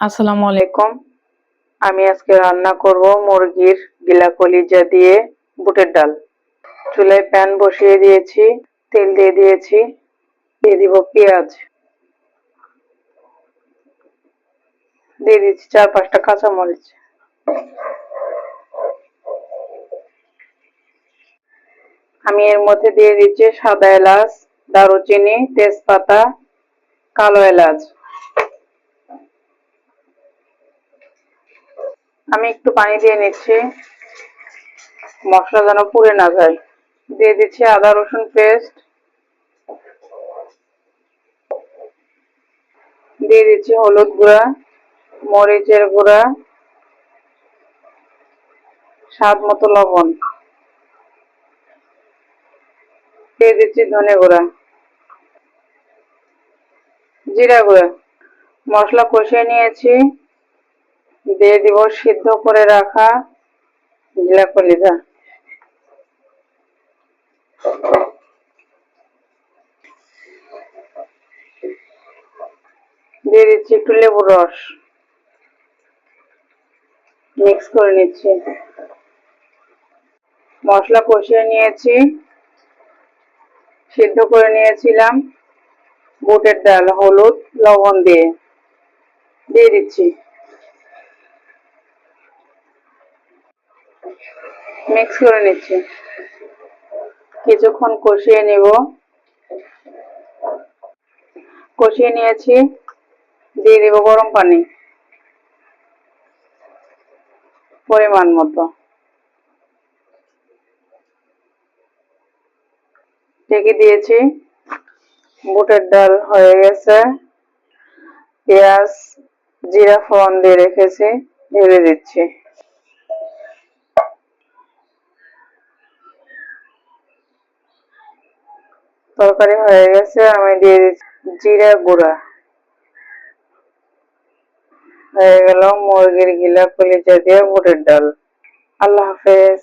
আসসালামু আলাইকুম। আমি আজকে রান্না করব মুরগির গিলা কলিজা দিয়ে বুটের ডাল। চুলায় প্যান বসিয়ে দিয়েছি, তেল দিয়ে দিয়েছি, দিয়ে দিব পেঁয়াজ। দিয়ে দিচ্ছি চার পাঁচটা কাঁচামরিচ। আমি এর মধ্যে দিয়ে দিচ্ছি সাদা এলাচ, দারুচিনি, তেজপাতা, কালো এলাচ। আমি একটু পানি দিয়ে নিচ্ছি। মশলা যেন পুড়ে না যায়। দিয়ে দিচ্ছি আদা, রসুন পেস্ট। দিয়ে দিচ্ছি হলুদ গুঁড়া, মরিচের গুঁড়া, স্বাদ মতো লবণ। দিয়ে দিচ্ছি ধনে গুঁড়া। জিরা গুঁড়া। মশলা কষিয়ে নিয়েছি। দিয়ে দিব সিদ্ধ করে রাখা জিলা কলিজা দিয়ে দিচ্ছি একটু লেবুর রস। মিক্স করে নিচ্ছি। মশলা কষিয়ে নিয়েছি। সিদ্ধ করে নিয়েছিলাম বুটের ডাল, হলুদ, লবণ দিয়ে। দিয়ে দিচ্ছি। মিক্স করে নিচ্ছি। কিছুক্ষণ কষিয়ে নিব। কষিয়ে নিয়েছি। দিয়ে দিব গরম পানি। পরিমাণ মতো। ঢেকে দিয়েছি। বুটের ডাল হয়ে গেছে। পেঁয়াজ, জিরা ফোড়ন দিয়ে রেখেছি। ঢেলে দিচ্ছি। তরকারি হয়ে গেছে, আমি দিয়ে দিচ্ছি জিরা গুঁড়া। হয়ে গেল মুরগির গিলা কলিজা দিয়ে বুটের ডাল। আল্লাহ হাফেজ।